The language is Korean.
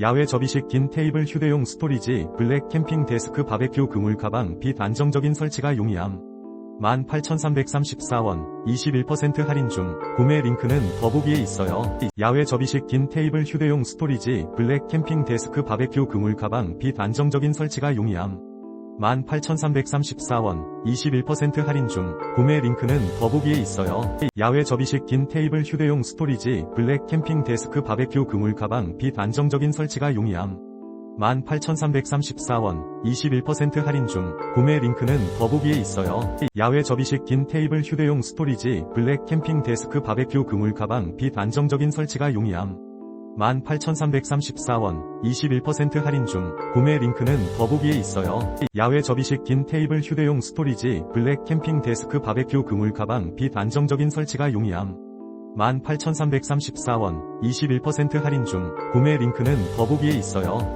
야외 접이식 긴 테이블 휴대용 스토리지 블랙 캠핑 데스크 바베큐 그물 가방 빛 안정적인 설치가 용이함 18,334원 21% 할인 중 구매 링크는 더보기에 있어요. 야외 접이식 긴 테이블 휴대용 스토리지 블랙 캠핑 데스크 바베큐 그물 가방 빛 안정적인 설치가 용이함 18,334원 21% 할인 중 구매 링크는 더보기에 있어요. 야외 접이식 긴 테이블 휴대용 스토리지 블랙 캠핑 데스크 바베큐 그물 가방 빛 안정적인 설치가 용이함 18,334원 21% 할인 중 구매 링크는 더보기에 있어요. 야외 접이식 긴 테이블 휴대용 스토리지 블랙 캠핑 데스크 바베큐 그물 가방 빛 안정적인 설치가 용이함 18,334원 21% 할인 중 구매 링크는 더보기에 있어요. 야외 접이식 긴 테이블 휴대용 스토리지 블랙 캠핑 데스크 바베큐 그물 가방 빛 안정적인 설치가 용이함 18,334원 21% 할인 중 구매 링크는 더보기에 있어요.